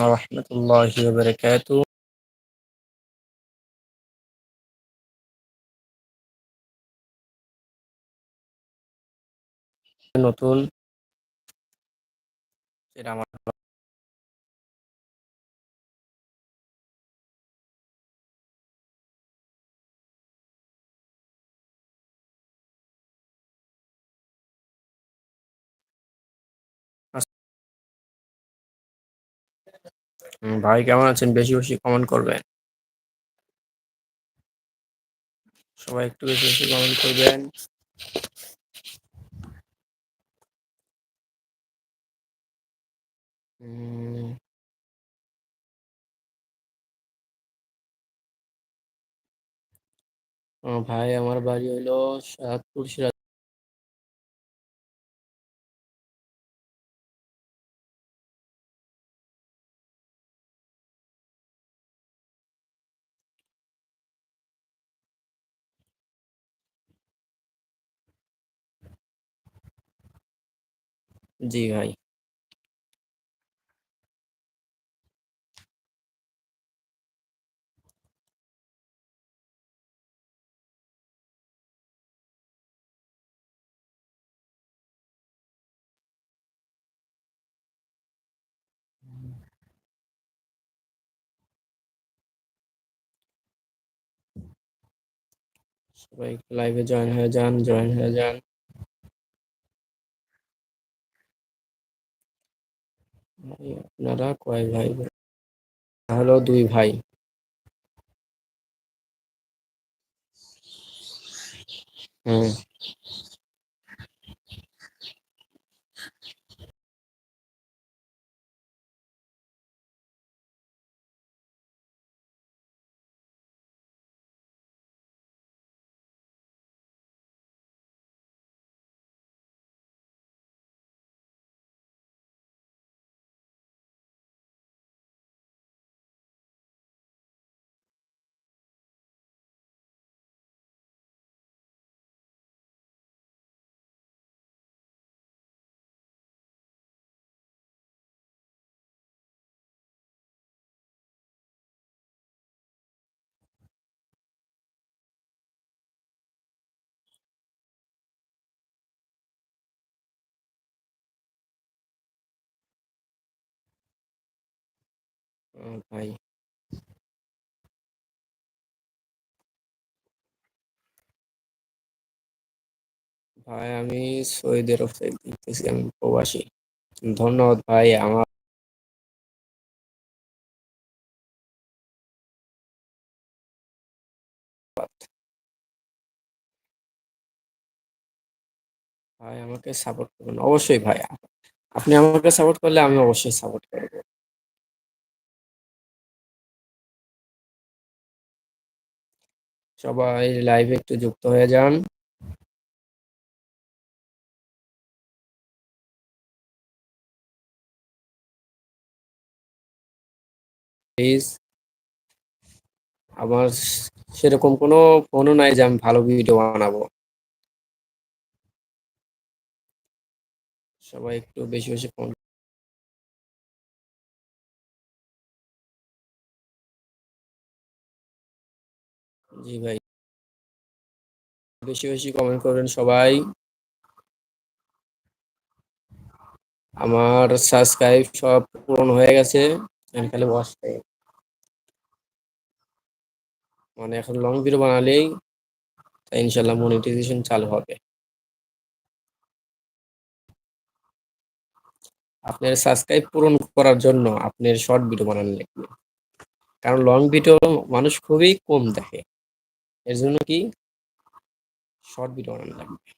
ورحمة الله وبركاته নতুন সেটা আমার ভাই কেমন আছেন? বেশি বেশি কমেন্ট করবেন। সবাই একটু বেশি বেশি কমেন্ট করবেন। ভাই, আমার বাড়ি হলো সাতপুর, সিরাজ জি ভাই সবাই লাইভে জয়েন হয়ে যান জয়েন হয়ে যান আপনারা কয় ভাই হলো দুই ভাই। হুম। ভাই। ভাই, আমি সৌদি আরব থেকে দেখতেছি আমি প্রবাসী। ধন্যবাদ ভাই, আমার ভাই, আমাকে সাপোর্ট করবেন। অবশ্যই ভাই, আপনি আমাকে সাপোর্ট করলে আমি অবশ্যই সাপোর্ট করব। সবাই লাইভে একটু যুক্ত হয়ে যান। প্লিজ আমার সেরকম কোনো ফোনও নাই যে আমি ভালো ভিডিও বানাবো। সবাই একটু বেশি বেশি ফোন জি ভাই। বেশি বেশি কমেন্ট করবেন সবাই। আমার সাবস্ক্রাইব সব পূরণ হয়ে গেছে। আমি খালি বসতে মানে এখন লং ভিডিও বানালেই ইনশাল্লাহ মনিটাইজেশন চালু হবে। আপনার সাবস্ক্রাইব পূরণ করার জন্য আপনার শর্ট ভিডিও বানানো লাগবে কারণ লং ভিডিও মানুষ খুবই কম দেখে। এর জন্য কি? শর্ট ভিডিও বানানো লাগবে।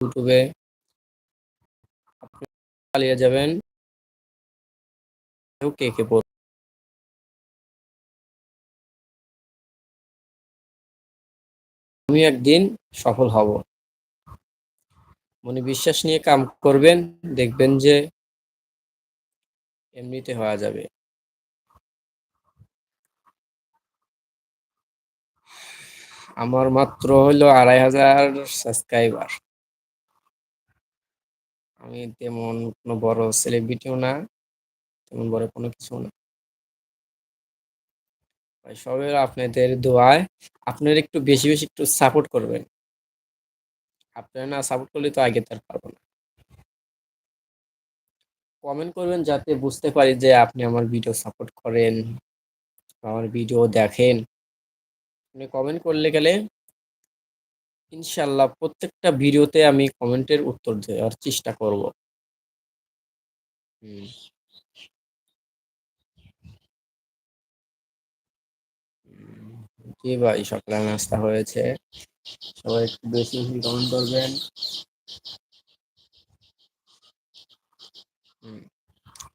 ইউটিউবে চালিয়ে যাবেন। কে কে বল আমি একদিন সফল হব। মনে বিশ্বাস নিয়ে কাম করবেন, দেখবেন যে এমনিতে হওয়া যাবে। আমার মাত্র হলো আড়াই হাজার সাবস্ক্রাইবার আমি তেমন কোনো বড় সেলিব্রিটিও না, তেমন বড় কোনো কিছু না। ভাই সবে আপনাদের দোয়ায় আপনারা একটু বেশি বেশি একটু সাপোর্ট করবেন। আপনারা না সাপোর্ট করলে তো আগে তার পারব না। কমেন্ট করবেন যাতে বুঝতে পারি যে আপনি আমার ভিডিও সাপোর্ট করেন, আমার ভিডিও দেখেন। আপনি কমেন্ট করলে গেলে ইনশাল্লাহ প্রত্যেকটা ভিডিওতে আমি কমেন্টের উত্তর দেওয়ার চেষ্টা করব। হুম। জি ভাই সকালে নাস্তা হয়েছে। সবাই একটু বেশি বেশি কমেন্ট করবেন।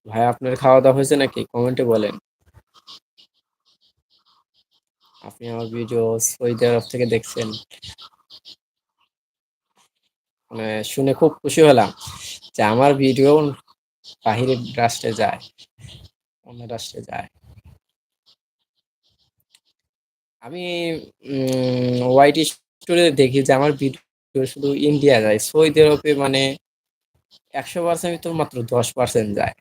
ভাই, আপনার খাওয়া দাওয়া হয়েছে নাকি? কমেন্টে বলেন। আপনি আমার ভিডিও সৌদি আরব থেকে দেখছেন। মানে শুনে খুব খুশি হলাম যে আমার ভিডিও বাহিরের রাষ্ট্রে যায়, অন্য রাষ্ট্রে যায়। আমি হোয়াইট স্টোরে দেখি যে আমার ভিডিও শুধু ইন্ডিয়া যায়। সৌদি আরবে মানে একশো পার্সেন্ট তো মাত্র দশ পার্সেন্ট যায়।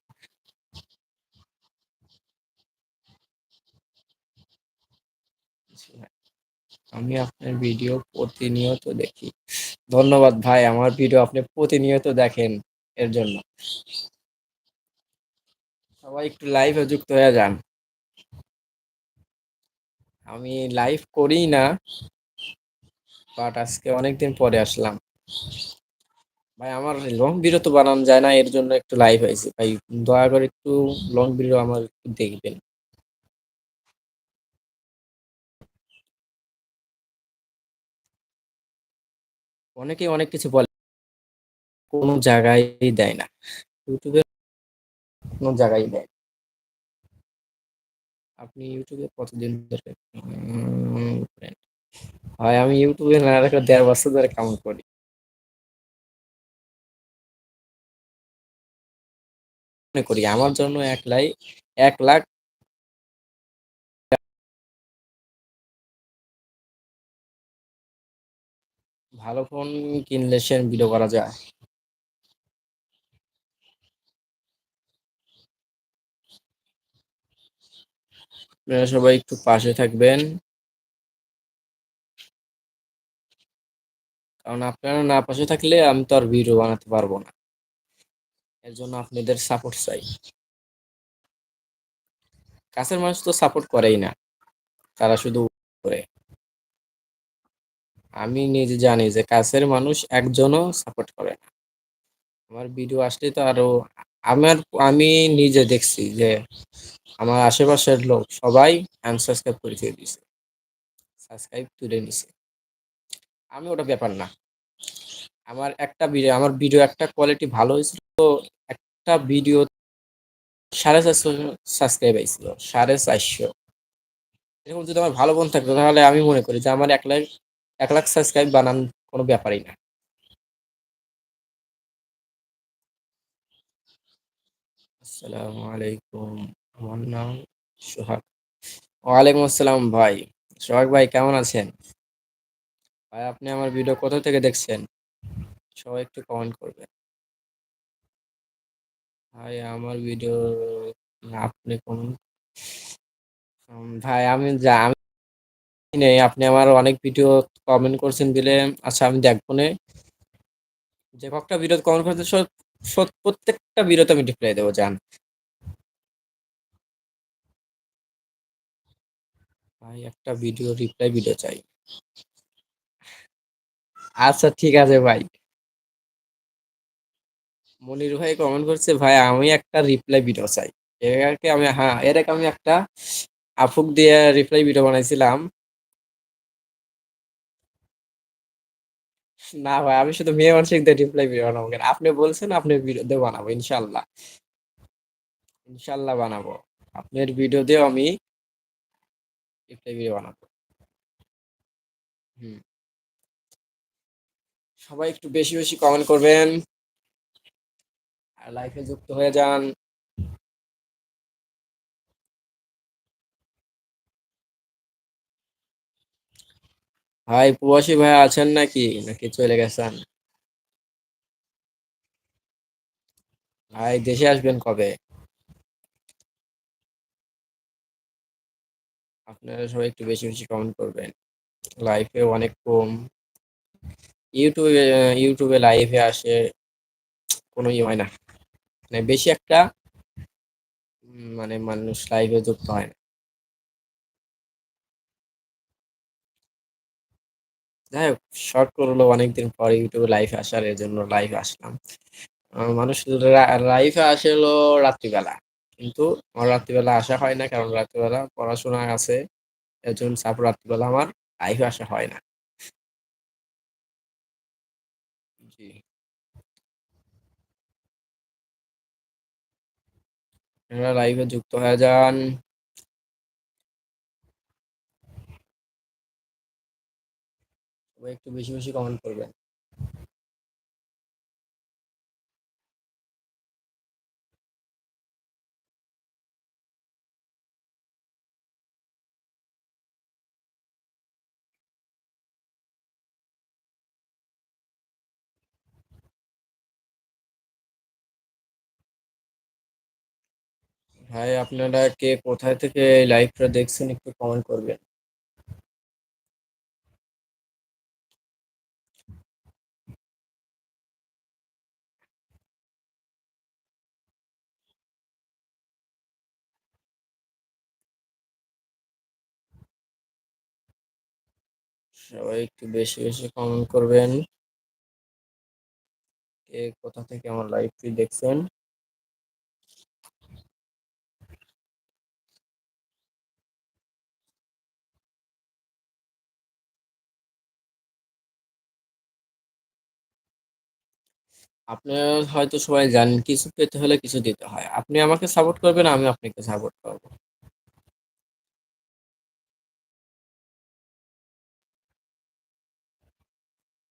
আমি আপনার ভিডিও প্রতিনিয়ত দেখি। ধন্যবাদ ভাই, আমার ভিডিও আপনি প্রতিনিয়ত দেখেন এর জন্য। সবাই একটু লাইভে যুক্ত হয়ে যান। আমি লাইভ করি না বাট আজকে অনেকদিন পরে আসলাম। ভাই, আমার লং ভিডিও তো বানানো যায় না, এর জন্য একটু লাইভ হয়েছে। ভাই, দয়া করে একটু লং ভিডিও আমার একটু দেখবেন। অনেকেই অনেক কিছু বলে, কোনো জায়গায় দেয় না। ইউটিউবে কোনো জায়গায় দেয়। আপনি ইউটিউবে কতদিন ধরে হয় আমি ইউটিউবে না রেখে দেড় বছর ধরে কাম করি। মনে করি, আমার জন্য এক লাই, এক লাখ ভালো ফোন কিনলে সে ভিডিও করা যায়। আপনারা সবাই একটু পাশে থাকবেন। কারণ আপনারা না পাশে থাকলে আমি তো আর ভিডিও বানাতে পারব না। এর জন্য আপনাদের সাপোর্ট চাই। কাছের মানুষ তো সাপোর্ট করেই না। তারা শুধু করে আমি নিজে জানি যে কাছের মানুষ একজনও সাপোর্ট করে না। আমার ভিডিও আসলে তো আরও, আমার, আমি নিজে দেখছি যে আমার আশেপাশের লোক সবাই আনসাবস্ক্রাইব করে দিয়ে দিছে। সাবস্ক্রাইব তুলে নিছে। আমি ওটা ব্যাপার না। আমার একটা ভিডিও আমার ভিডিও একটা কোয়ালিটি ভালো হয়েছিল, তো একটা ভিডিও সাড়ে চারশো সাবস্ক্রাইব আইছিল, সাড়ে চারশো। এরকম যদি আমার ভালো বোন থাকতো, তাহলে আমি মনে করি যে আমার এক লাখ এক লাখ সাবস্ক্রাইব বানান, কোনো ব্যাপারই না। আসসালামু আলাইকুম, আমার নাম সোহাগ। ওয়ালাইকুম আসসালাম ভাই। সোহাগ ভাই, কেমন আছেন? ভাই, আপনি আমার ভিডিও কোথা থেকে দেখছেন? সবাই একটু কমেন্ট করবেন। ভাই, আমার ভিডিও আপনি কোন ভাই, আমি যা নেই আপনি আমার অনেক ভিডিও কমেন্ট করছেন দিলে আচ্ছা আমি দেখব না যে কয়েকটা ভিডিও কমেন্ট সব- প্রত্যেকটা ভিডিওতে আমি রিপ্লাই দেবো, জান। ভাই, একটা ভিডিও রিপ্লাই ভিডিও চাই। আচ্ছা ঠিক আছে ভাই। মনির ভাই কমেন্ট করছে, ভাই, আমি একটা রিপ্লাই ভিডিও চাই। এর আগে আমি হ্যাঁ এর আগে আমি একটা আফুক দিয়ে রিপ্লাই ভিডিও বানাইছিলাম। না ভাই, আমি শুধু মেয়ে মানুষের রিপ্লাই ভিডিও বানাবো কেন? আপনি বলছেন আপনি ভিডিও দিয়ে বানাবো ইনশাল্লাহ ইনশাল্লাহ বানাবো। আপনার ভিডিও দিয়েও আমি রিপ্লাই ভিডিও বানাবো। সবাই একটু বেশি বেশি কমেন্ট করবেন। আর লাইফে যুক্ত হয়ে যান। ভাই, প্রবাসী ভাই আছেন নাকি? নাকি চলে গেছেন? ভাই, দেশে আসবেন কবে? আপনারা সবাই একটু বেশি বেশি কমেন্ট করবেন। লাইফে অনেক কম ইউটিউবে ইউটিউবে লাইভে আসে, কোনো ই হয় না। মানে বেশি একটা মানে মানুষ লাইভে যুক্ত হয় না। যাই হোক শর্ট করল অনেকদিন পর ইউটিউবে লাইভে আসার এর জন্য লাইভে আসলাম। মানুষ লাইভে আসে হলো রাত্রিবেলা। কিন্তু আমার রাত্রিবেলা আসা হয় না, কারণ রাত্রিবেলা পড়াশোনা আছে। এর জন্য চাপ রাত্রিবেলা আমার লাইভে আসা হয় না। জি। লাইভে যুক্ত হয়ে যান। সবাই একটু বেশি বেশি কমেন্ট করবেন ভাই, আপনারা কে কোথায় থেকে লাইভটা দেখছেন একটু কমেন্ট করবেন। সবাই একটু বেশি বেশি কমেন্ট করবেন। কে কোথা থেকে আমার লাইভটি দেখছেন? আপনারা হয়তো সবাই জানেন, কিছু পেতে হলে কিছু দিতে হয়। আপনি আমাকে সাপোর্ট করবেন, আমি আপনাকে সাপোর্ট করব।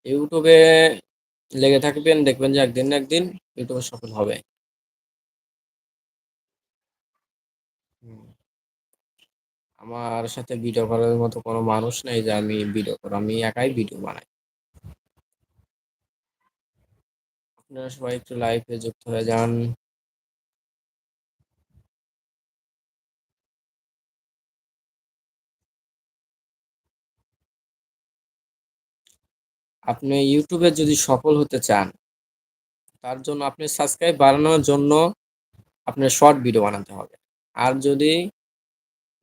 ইউটিউবে লেগে থাকবেন দেখবেন যে একদিন না একদিন ইউটিউবে সফল হবে। আমার সাথে ভিডিও করার মতো কোনো মানুষ নেই যে আমি ভিডিও করি আমি একাই ভিডিও বানাই। আপনারা সবাই একটু লাইভে যুক্ত হয়ে যান। আপনি ইউটিউবে যদি সফল হতে চান, তার জন্য আপনি সাবস্ক্রাইব বাড়ানোর জন্য আপনার শর্ট ভিডিও বানাতে হবে। আর যদি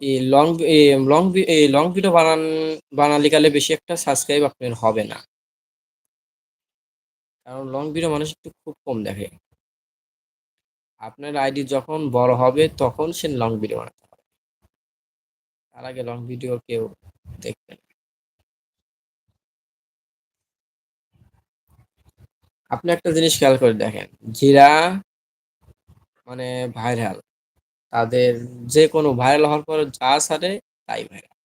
এই লং লং এই লং ভিডিও বানান, বানালে গেলে বেশি একটা সাবস্ক্রাইব আপনার হবে না। কারণ লং ভিডিও মানুষ একটু খুব কম দেখে। আপনার আইডি যখন বড় হবে, তখন সে লং ভিডিও বানাতে হবে তার আগে লং ভিডিও কেউ দেখবে না। আপনি একটা জিনিস খেয়াল করে দেখেন যারা মানে ভাইরাল তাদের যে কোনো ভাইরাল হওয়ার পর যা ছাড়ে তাই ভাইরাল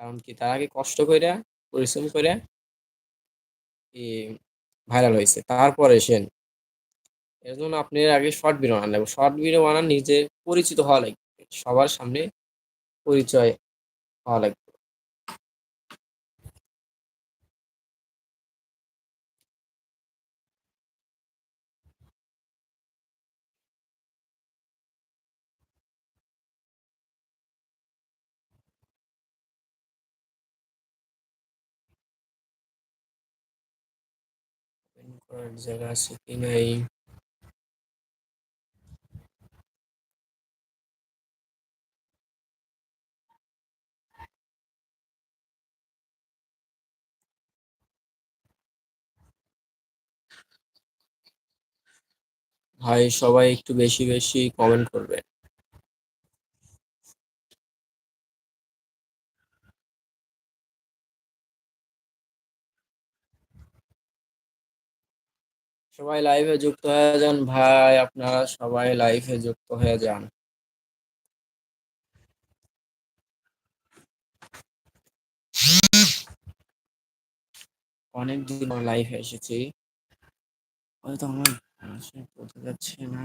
কারণ কি তার আগে কষ্ট করে পরিশ্রম করে ভাইরাল হয়েছে তারপরে সেন এর জন্য আপনি আগে শর্ট ভিডিও বানান লাগবে। শর্ট ভিডিও বানান নিজে পরিচিত হওয়া লাগবে, সবার সামনে পরিচয় হওয়া লাগবে। জায়গা আছে কি নাই ভাই সবাই একটু বেশি বেশি কমেন্ট করবে সবাই লাইভে যুক্ত হয়ে যান। ভাই, আপনারা সবাই লাইভে যুক্ত হয়ে যান। অনেক দিন লাইভে এসেছি। হয়তো আমার বোঝা যাচ্ছে না।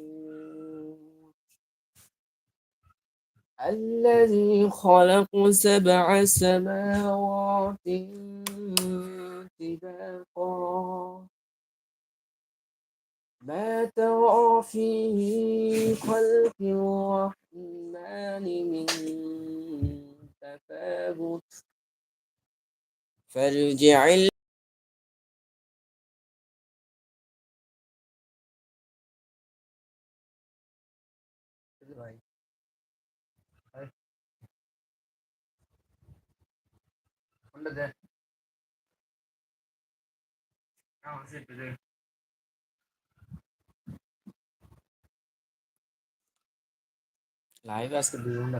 الذي خلق سبع سماوات طباقا. ما ترى في خلق الرحمن من تفاوت؟ فارجع কোনটা দে লাইভ আজকে দুই ঘণ্টা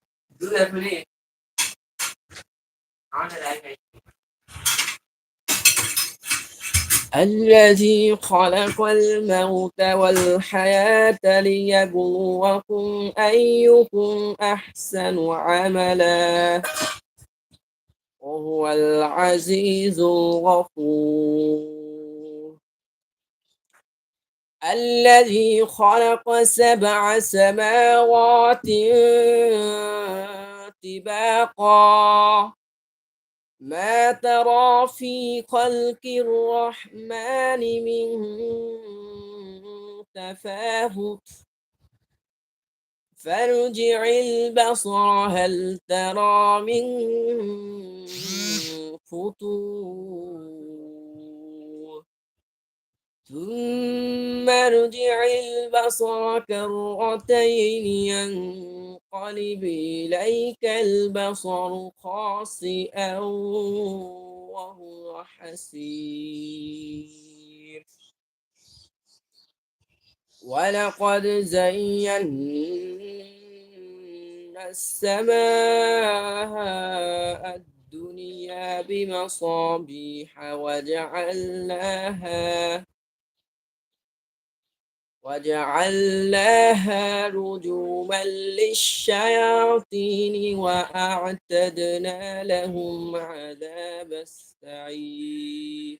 الذي خلق الموت والحياة ليبلوكم أيكم أحسن عملا. وهو العزيز الغفور. الذي خلق سبع سماوات طباقا ما ترى في خلق الرحمن من تفاوت؟ فارجع البصر هل ترى من فطور ثم ارجع البصر كرتين ينقلب إليك البصر خاسئا وهو حسير. ولقد زينا السماء الدنيا بمصابيح وجعلناها وجعلناها رجوما للشياطين وأعتدنا لهم عذاب السعير.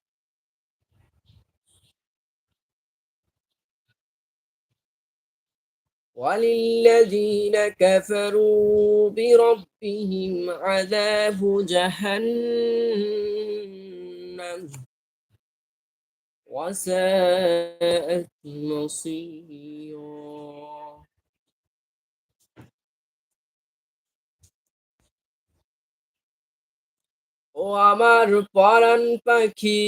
وللذين كفروا بربهم عذاب جهنم. وساءت مصيرا ও আমার পরাণ পাখি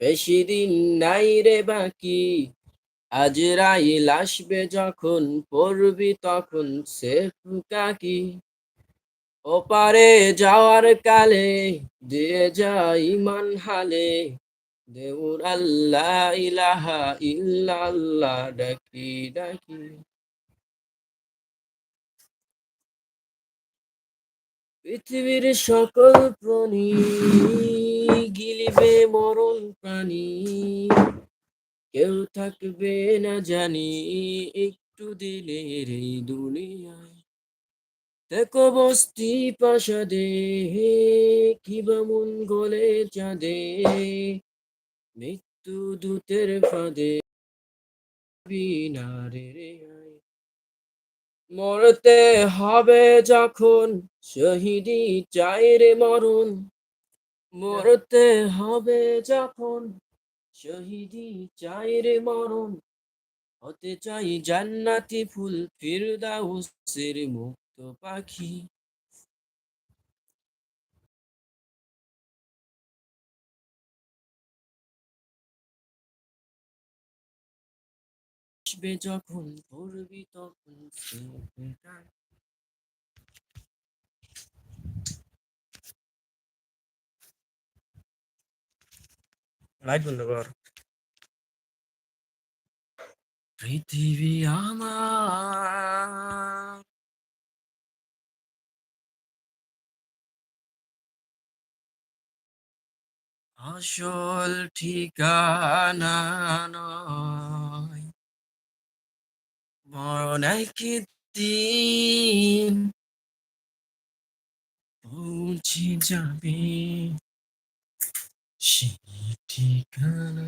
বেশি দিন নাই রে বাকি আজরাইল আসবে যখন পড়বি তখন সে কাকি ওপারে যাওয়ার কালে দিয়ে যাই ইমান হালে দেউর আল্লাহ ইলাহা ইল্লাল্লাহ ডাকি ডাকি পৃথিবীর সকল প্রাণী গিলিবে মরণ প্রাণী। কেউ থাকবে না জানি একটু দিনের এই দুনিয়ায়। দেখো বস্তি প্রাসাদে, কিবা মন গলে চাঁদে। মৃত্যু দূতের ফাঁদে, বিনারে মরতে হবে যখন শহীদি চাই রে মরণ। মরতে হবে যখন শহীদি চাই রে মরণ। হতে চাই জান্নাতি ফুল, ফিরদাউসের মুক্ত পাখি। আসবে যখন পড়বি তখন লাইট বন্ধ কর। পৃথিবী আমার। আসল ঠিকানা নয়। মরণ একদিন পৌঁছে যাবে সেই ঠিকানা।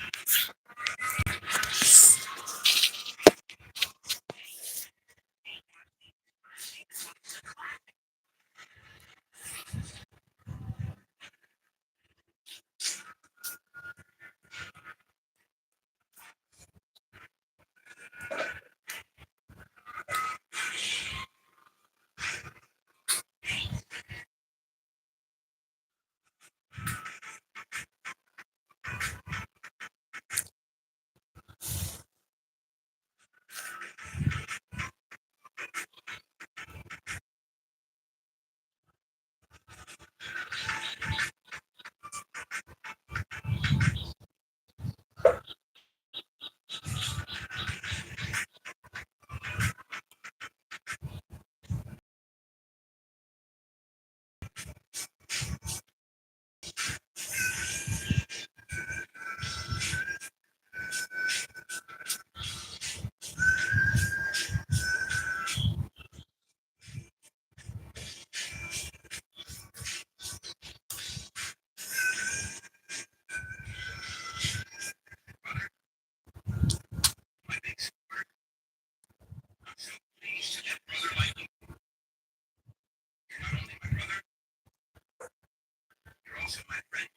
also my friend.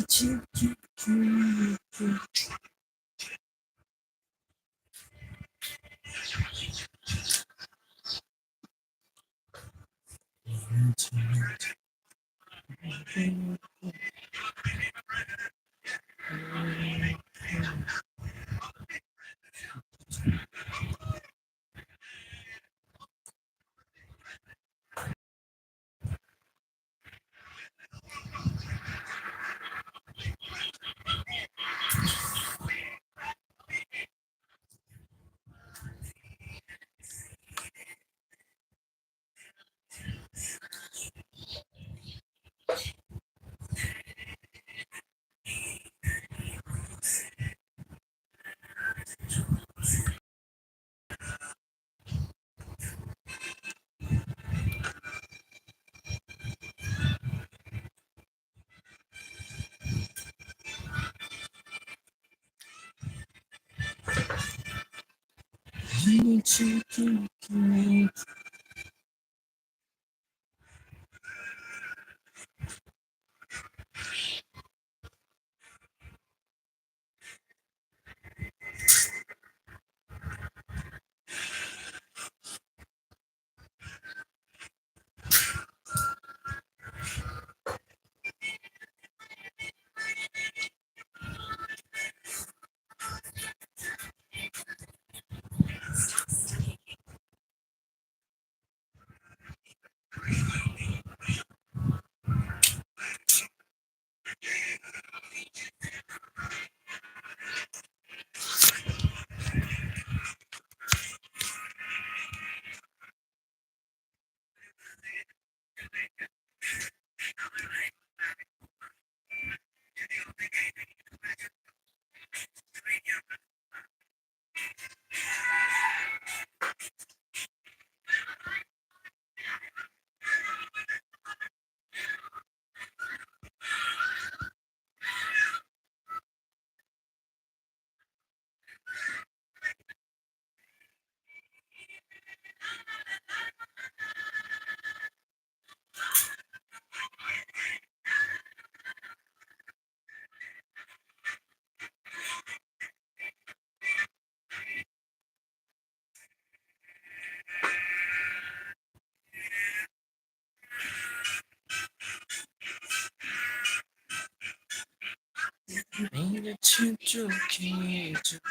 Chip, chip, chip, chip. I need you to make 그냥 진짜 기적